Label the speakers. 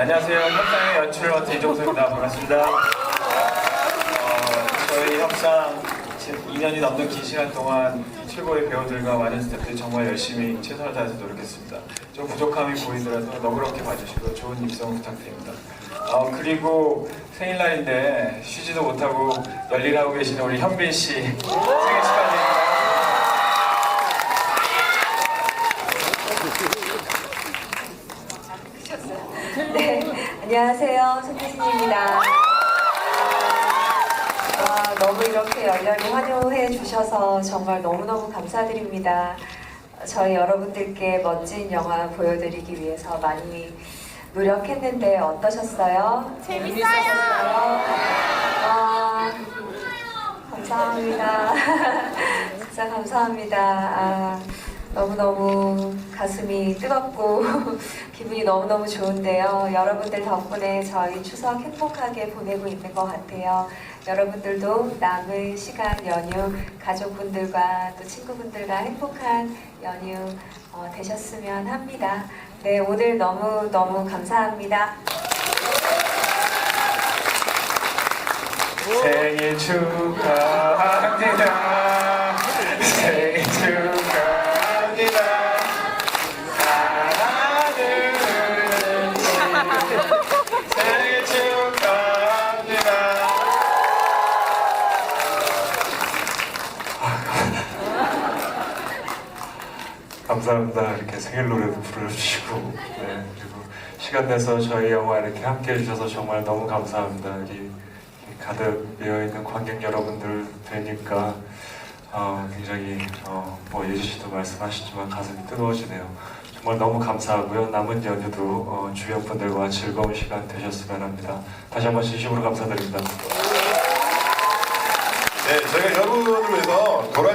Speaker 1: 안녕하세요. 협상의 연출을 맡은 이종석입니다. 반갑습니다. 어, 저희 협상 2년이 넘는 긴 시간 동안 최고의 배우들과 많은 스태프들이 정말 열심히 최선을 다해서 노력했습니다. 좀 부족함이 보이더라도 너그럽게 봐주시고 좋은 입성 부탁드립니다. 어, 그리고 생일날인데 쉬지도 못하고 열일하고 계시는 우리 현빈 씨 생일 축하드립니다.
Speaker 2: 네, 안녕하세요. 손태진입니다. 와, 너무 이렇게 열렬히 환영해 주셔서 정말 너무너무 감사드립니다. 저희 여러분들께 멋진 영화 보여드리기 위해서 많이 노력했는데 어떠셨어요? 재밌어요. 아, 감사합니다. 진짜 감사합니다. 아, 너무너무 가슴이 뜨겁고 기분이 너무너무 좋은데요. 여러분들 덕분에 저희 추석 행복하게 보내고 있는 것 같아요. 여러분들도 남은 시간 연휴 가족분들과 또 친구분들과 행복한 연휴 어, 되셨으면 합니다. 네, 오늘 너무너무 감사합니다.
Speaker 1: 생일 축하합니다.
Speaker 3: 감사합니다. 이렇게 생일 노래도 불러주시고, 네, 그리고 시간 내서 저희 영화 이렇게 함께 해주셔서 정말 너무 감사합니다. 여기 가득 메어있는 관객 여러분들 뵈니까 어, 굉장히 어, 뭐 예지 씨도 말씀하셨지만 가슴이 뜨거워지네요. 정말 너무 감사하고요. 남은 연휴도 어, 주변 분들과 즐거운 시간 되셨으면 합니다. 다시 한번 진심으로 감사드립니다.
Speaker 4: 네, 저희가 여러분을 위해서 돌아